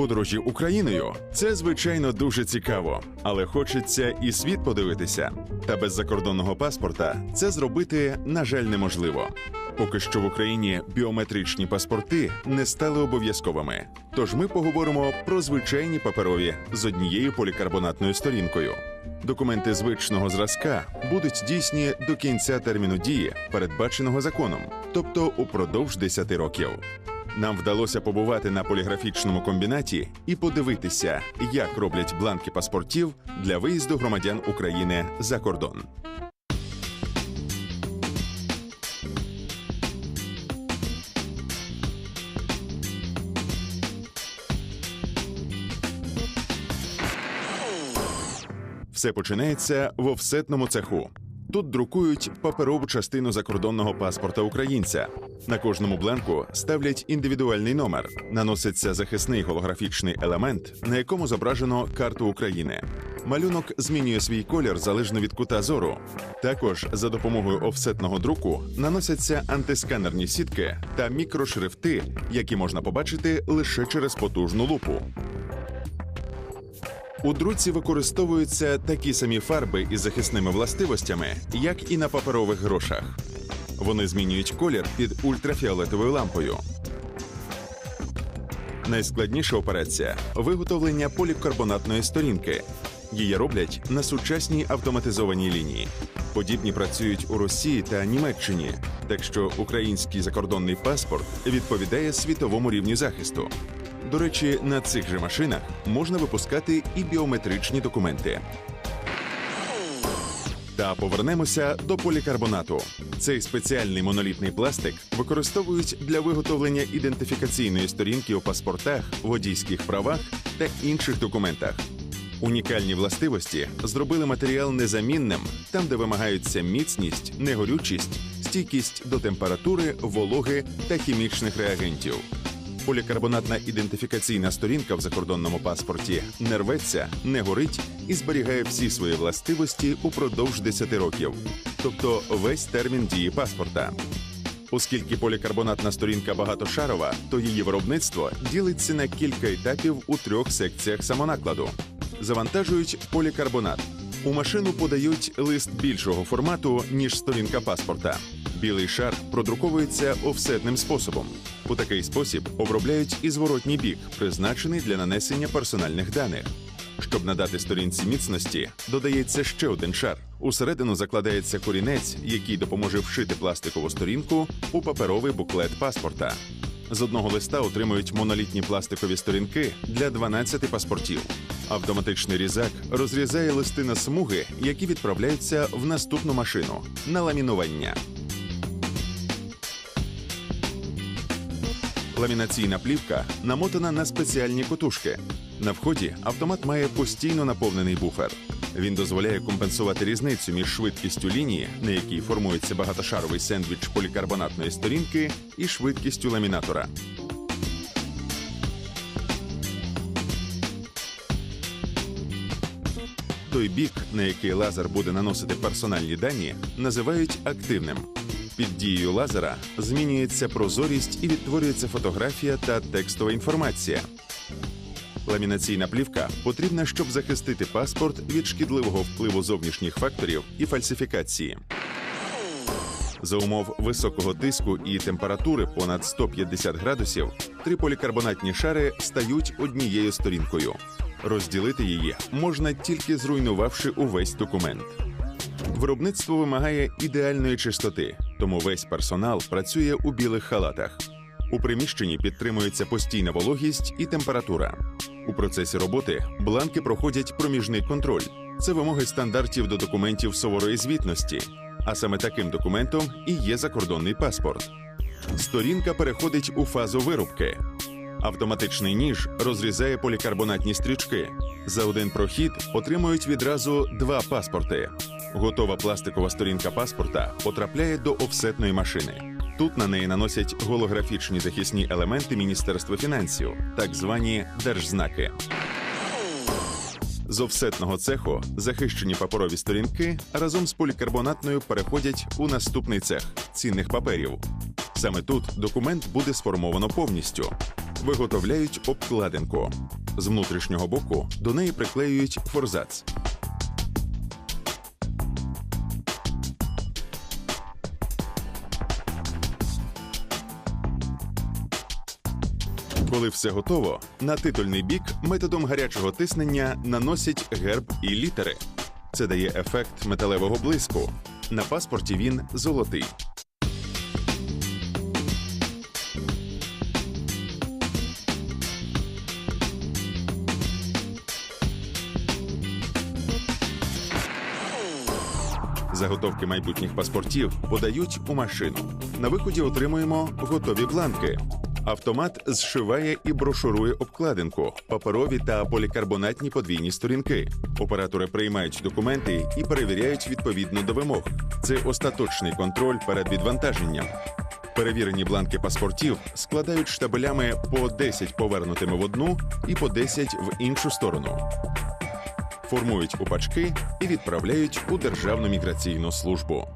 Подорожі Україною це звичайно дуже цікаво, але хочеться і світ подивитися. Та без закордонного паспорта це зробити, на жаль, неможливо. Поки що в Україні біометричні паспорти не стали обов'язковими. Тож ми поговоримо про звичайні паперові з однією полікарбонатною сторінкою. Документи звичного зразка будуть дійсні до кінця терміну дії, передбаченого законом, тобто упродовж 10 років. Нам вдалося побувати на поліграфічному комбінаті і подивитися, як роблять бланки паспортів для виїзду громадян України за кордон. Все починається в офсетному цеху. Тут друкують паперову частину закордонного паспорта українця. На кожному бланку ставлять індивідуальний номер, наноситься захисний голографічний елемент, на якому зображено карту України. Малюнок змінює свій колір залежно від кута зору. Також за допомогою офсетного друку наносяться антисканерні сітки та мікрошрифти, які можна побачити лише через потужну лупу. У друці використовуються такі самі фарби із захисними властивостями, як і на паперових грошах. Вони змінюють колір під ультрафіолетовою лампою. Найскладніша операція виготовлення полікарбонатної сторінки. Її роблять на сучасній автоматизованій лінії. Подібні працюють у Росії та Німеччині, так що український закордонний паспорт відповідає світовому рівню захисту. До речі, на цих же машинах можна випускати і біометричні документи. Та повернемося до полікарбонату. Цей спеціальний монолітний пластик використовують для виготовлення ідентифікаційної сторінки у паспортах, водійських правах та інших документах. Унікальні властивості зробили матеріал незамінним там, де вимагаються міцність, негорючість, стійкість до температури, вологи та хімічних реагентів. Полікарбонатна ідентифікаційна сторінка в закордонному паспорті не рветься, не горить і зберігає всі свої властивості упродовж 10 років, тобто весь термін дії паспорта. Оскільки полікарбонатна сторінка багатошарова, то її виробництво ділиться на кілька етапів у трьох секціях самонакладу. Завантажують полікарбонат. У машину подають лист більшого формату, ніж сторінка паспорта. Білий шар продруковується офсетним способом. У такий спосіб обробляють і зворотній бік, призначений для нанесення персональних даних. Щоб надати сторінці міцності, додається ще один шар. Усередину закладається корінець, який допоможе вшити пластикову сторінку у паперовий буклет паспорта. З одного листа отримують монолітні пластикові сторінки для 12 паспортів. Автоматичний різак розрізає листи на смуги, які відправляються в наступну машину на ламінування. Ламінаційна плівка намотана на спеціальні котушки. На вході автомат має постійно наповнений буфер. Він дозволяє компенсувати різницю між швидкістю лінії, на якій формується багатошаровий сендвіч полікарбонатної сторінки, і швидкістю ламінатора. Той бік, на який лазер буде наносити персональні дані, називають активним. Під дією лазера змінюється прозорість і відтворюється фотографія та текстова інформація. Ламінаційна плівка потрібна, щоб захистити паспорт від шкідливого впливу зовнішніх факторів і фальсифікації. За умов високого тиску і температури понад 150 градусів три полікарбонатні шари стають однією сторінкою. Розділити її можна тільки зруйнувавши увесь документ. Виробництво вимагає ідеальної чистоти, тому весь персонал працює у білих халатах. У приміщенні підтримується постійна вологість і температура. У процесі роботи бланки проходять проміжний контроль. Це вимоги стандартів до документів суворої звітності. А саме таким документом і є закордонний паспорт. Сторінка переходить у фазу вирубки. Автоматичний ніж розрізає полікарбонатні стрічки. За один прохід отримують відразу два паспорти. Готова пластикова сторінка паспорта потрапляє до офсетної машини. Тут на неї наносять голографічні захисні елементи Міністерства фінансів, так звані держзнаки. З офсетного цеху захищені паперові сторінки разом з полікарбонатною переходять у наступний цех цінних паперів. Саме тут документ буде сформовано повністю. виготовляють обкладинку. З внутрішнього боку до неї приклеюють форзац. Коли все готово, на титульний бік методом гарячого тиснення наносять герб і літери. Це дає ефект металевого блиску. На паспорті він золотий. Заготовки майбутніх паспортів подають у машину. На виході отримуємо готові бланки. Автомат зшиває і брошурує обкладинку, паперові та полікарбонатні подвійні сторінки. Оператори приймають документи і перевіряють відповідно до вимог. Це остаточний контроль перед відвантаженням. Перевірені бланки паспортів складають штабелями по 10 повернутими в одну і по 10 в іншу сторону формують у пачки і відправляють у Державну міграційну службу.